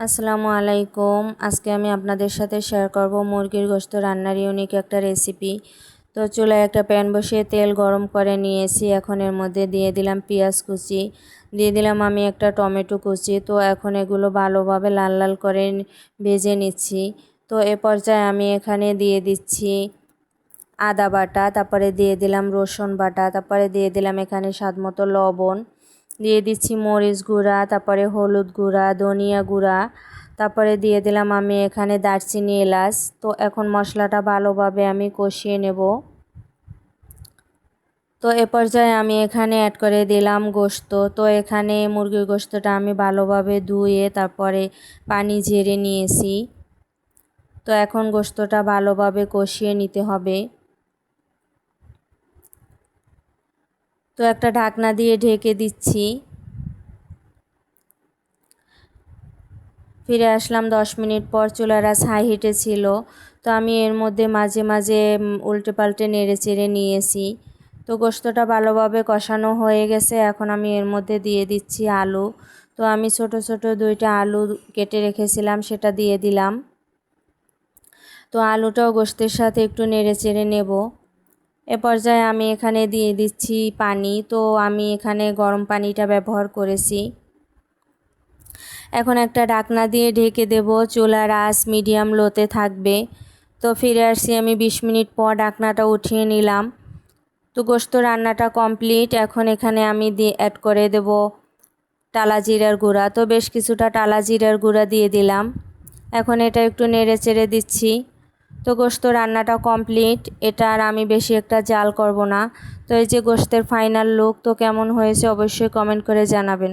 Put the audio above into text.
আসসালামু আলাইকুম। আজকে আমি আপনাদের সাথে শেয়ার করব মুরগির গোস্ত রান্নার ইউনিক একটা রেসিপি তো চুলায় একটা প্যান বসিয়ে তেল গরম করে নিয়েছি। এখন এর মধ্যে দিয়ে দিলাম পেঁয়াজ কুচি। দিয়ে দিলাম আমি একটা টমেটো কুচি। তো এখন এগুলো ভালোভাবে লাল লাল করে ভেজে নিচ্ছি। তো এ পর্যায়ে আমি এখানে দিয়ে দিচ্ছি আদা বাটা, তারপরে দিয়ে দিলাম রসুন বাটা, তারপরে দিয়ে দিলাম এখানে স্বাদ মতো লবণ। দিয়ে দিচ্ছি মরিচ গুঁড়া, তারপরে হলুদ গুঁড়া, ধনিয়া গুঁড়া, তারপরে দিয়ে দিলাম আমি এখানে দারচিনি এলাচ। তো এখন মশলাটা ভালোভাবে আমি কষিয়ে নেব। তো এ পর্যায়ে আমি এখানে অ্যাড করে দিলাম গোস্ত তো এখানে মুরগির গোস্তটা আমি ভালোভাবে ধুয়ে তারপরে পানি ঝেড়ে নিয়েছি। তো এখন গোস্তটা ভালোভাবে কষিয়ে নিতে হবে। তো একটা ঢাকনা দিয়ে ঢেকে দিচ্ছি। ফিরে আসলাম দশ মিনিট পর, চুলার আস হাই হিটে ছিল। তো আমি এর মধ্যে মাঝে মাঝে উল্টে পাল্টে নেড়ে চেড়ে নিয়েছি। তো গোস্তটা ভালোভাবে কষানো হয়ে গেছে। এখন আমি এর মধ্যে দিয়ে দিচ্ছি আলু। তো আমি ছোট ছোট দুইটা আলু কেটে রেখেছিলাম, সেটা দিয়ে দিলাম। তো আলুটাও গোস্তের সাথে একটু নেড়ে চেড়ে নেব। এ পর্যায়ে আমি এখানে দিয়ে দিচ্ছি পানি। তো আমি এখানে গরম পানিটা ব্যবহার করেছি। এখন একটা ডাকনা দিয়ে ঢেকে দেব। চুলার আঁচ মিডিয়াম লোতে থাকবে। তো ফিরে আসছি আমি বিশ মিনিট পর ডাকনাটা উঠিয়ে নিলাম। তো গোস্ত রান্নাটা কমপ্লিট। এখন এখানে আমি দিয়ে অ্যাড করে দেব টালা জিরার গুঁড়া। তো বেশ কিছুটা টালা জিরার গুঁড়া দিয়ে দিলাম। এখন এটা একটু নেড়ে চেড়ে দিচ্ছি। তো গোস্ত রান্নাটা কমপ্লিট এটা আর আমি বেশি একটা জাল করব না। তো এই যে গোস্তের ফাইনাল লুক তো কেমন হয়েছে অবশ্যই কমেন্ট করে জানাবেন।